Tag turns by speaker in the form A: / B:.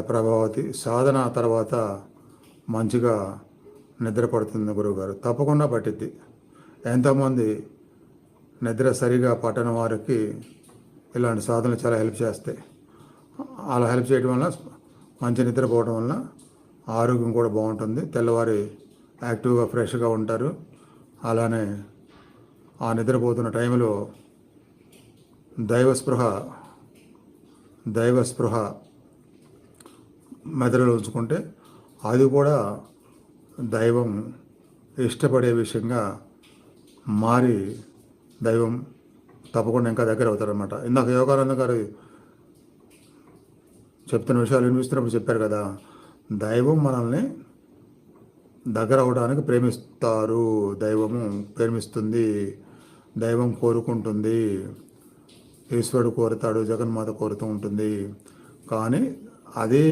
A: ప్రభావతి సాధన తర్వాత మంచిగా నిద్ర పడుతుంది గురువుగారు. తప్పకుండా పట్టిద్ది. ఎంతోమంది నిద్ర సరిగా పట్టని వారికి ఇలాంటి సాధనలు చాలా హెల్ప్ చేస్తాయి. అలా హెల్ప్ చేయడం వల్ల మంచి నిద్రపోవడం వల్ల ఆరోగ్యం కూడా బాగుంటుంది. తెల్లవారి యాక్టివ్గా ఫ్రెష్గా ఉంటారు. అలానే ఆ నిద్రపోతున్న టైంలో దైవ స్పృహ దైవ స్పృహ మెదడులో ఉంచుకుంటే అది కూడా దైవం ఇష్టపడే విషయంగా మారి దైవం తప్పకుండా ఇంకా దగ్గర అవుతారనమాట ఇందాక యోగానంద గారు చెప్తున్న విషయాలు వినిపిస్తున్నప్పుడు చెప్పారు కదా దైవం మనల్ని దగ్గర అవడానికి ప్రేమిస్తారు. దైవము ప్రేమిస్తుంది దైవం కోరుకుంటుంది. ఈశ్వరుడు కోరుతాడు జగన్మాత కోరుతూ ఉంటుంది. కానీ అదే